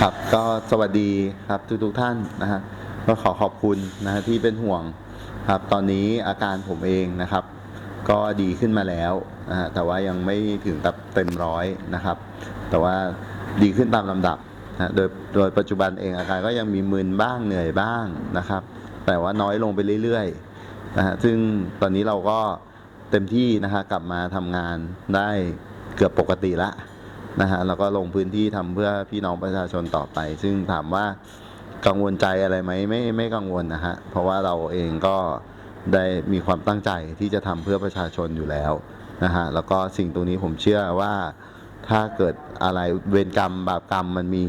ครับก็สวัสดีครับทุกทุกท่านนะฮะก็ขอขอบคุณนะฮะที่เป็นห่วงครับตอนนี้อาการผมเองนะครับ ก็ดีขึ้นมาแล้วนะฮะแต่ว่ายังไม่ถึงกับเต็มร้อยนะครับ แต่ว่าดีขึ้นตามลำดับนะโดยโดยปัจจุบันเองอาการก็ยังมีมึนบ้างเหนื่อยบ้างนะครับ แต่ว่าน้อยลงไปเรื่อยๆนะฮะซึ่งตอนนี้เราก็เต็มที่นะฮะกลับมาทำงานได้เกือบปกติละ นะฮะแล้วก็ลงพื้นที่ทำเพื่อพี่น้องประชาชนต่อไป ซึ่งถามว่ากังวลใจอะไรไหมไม่ไม่กังวลนะฮะเพราะว่าเราเองก็ได้มีความตั้งใจที่จะทำเพื่อประชาชนอยู่แล้วนะฮะแล้วก็สิ่งตรงนี้ผมเชื่อว่าถ้าเกิดอะไรเวรกรรมบาปกรรมมันมี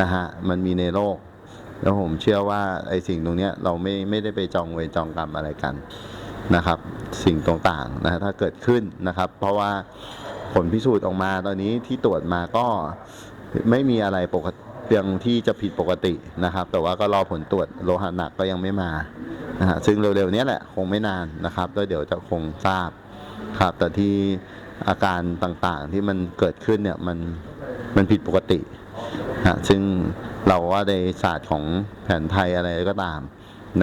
นะฮะมันมีในโลก แล้วผมเชื่อว่าไอ้สิ่งตรงเนี้ยเราไม่ไม่ได้ไปจองเวรจองกรรมอะไรกันนะครับ สิ่งต่างๆนะฮะถ้าเกิดขึ้นนะครับ เพราะว่า ผลพิสูจน์ออกมาตอนนี้ที่ตรวจมาก็ไม่มีอะไรปกติเพียงที่จะผิดปกตินะครับ แต่ว่าก็รอผลตรวจโลหะหนักก็ยังไม่มานะฮะซึ่งเร็วๆนี้แหละคงไม่นานนะครับแล้วเดี๋ยวจะคงทราบครับแต่ที่อาการต่างๆที่มันเกิดขึ้นเนี่ยมันมันผิดปกตินะซึ่งเราว่าในศาสตร์ของแผนไทยอะไรก็ตาม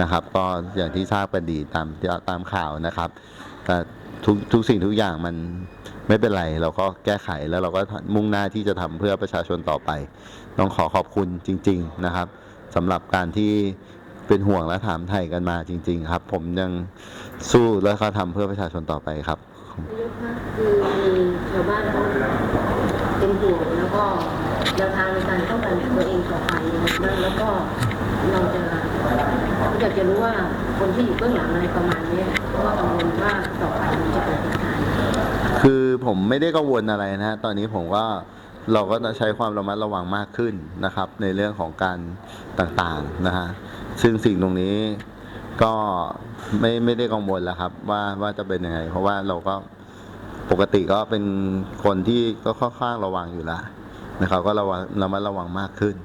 นะครับ ก็อย่างที่ทราบกันดีตามตามข่าวนะครับ แต่ทุกทุกสิ่งทุกอย่างมันไม่เป็นไร เราก็แก้ไขแล้วเราก็มุ่งหน้าที่จะทำเพื่อประชาชนต่อไป ต้องขอขอบคุณจริง ๆนะครับสำหรับการที่เป็นห่วงและถามไทยกันมาจริง ๆ ครับ ผมยังสู้แล้วก็ทำเพื่อประชาชนต่อไปครับนายกคะคือมีชาวบ้านเขาเป็นห่วงแล้วก็แนวทางในการป้องกันตัวเองต่อไปแล้วก็เราจะ อยากจะรู้ว่าคนที่อยู่เบื้องหลังอะไรประมาณนี้ยเพราะว่ากังวลว่าต่อไปมันจะเกิดเหตุการณ์คือผมไม่ได้กังวลอะไรนะฮะตอนนี้ผมก็เราก็จะใช้ความระมัดระวังมากขึ้นนะครับ ในเรื่องของการต่างๆนะฮะซึ่งสิ่งตรงนี้ก็ไม่ไม่ได้กังวลแล้วครับ ว่าว่าจะเป็นยังไง เพราะว่าเราก็ปกติก็เป็นคนที่ก็ค่อนข้างระวังอยู่แล้วนะครับ ก็ระวังระมัดระวังมากขึ้น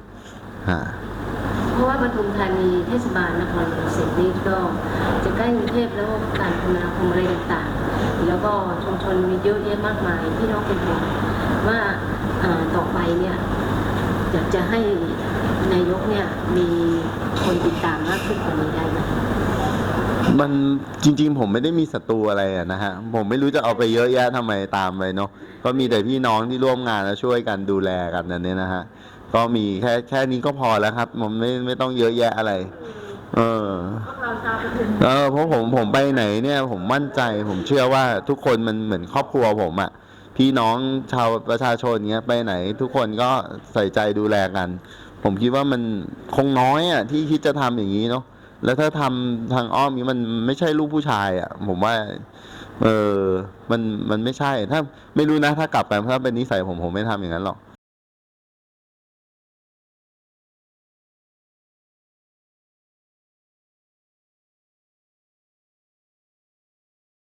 ฮะ ราะว่าปทุมธานีเทศบาลนครรังสิตนี่ก็จะใกล้กรุงเทพแล้วการคมนาคมอะไรต่างๆ แล้วก็ชุมชนมีเยอะแยะมากมายพี่น้องเป็นห่วงว่าต่อไปเนี่ยอยากจะให้นายกเนี่ยมีคนติดตามมากขึ้นกว่านี้ได้ไหมมันจริงๆ ผมไม่ได้มีศัตรูอะไรนะฮะ ผมไม่รู้จะเอาไปเยอะแยะทำไมตามไปเนาะก็มีแต่พี่น้องที่ร่วมงานแล้วช่วยกันดูแลกันนั่นเนี่ยนะฮะ ก็มีแค่แค่นี้ก็พอแล้วครับมันไม่ไม่ต้องเยอะแยะอะไร เออเออเพราะผมผมไปไหนเนี่ย ผมมั่นใจ ผมเชื่อว่าทุกคนมันเหมือนครอบครัวผมอะพี่น้องชาวประชาชนเงี้ยไปไหน ทุกคนก็ใส่ใจดูแลกัน ผมคิดว่ามันคงน้อยอะที่คิดจะทำอย่างนี้เนาะแล้วถ้าทำทางอ้อมนี้มันไม่ใช่ลูกผู้ชายอะผมว่า เออมันมันไม่ใช่ถ้าไม่รู้นะถ้ากลับไปถ้าเป็นนิสัยผมผมไม่ทำอย่างนั้นหรอก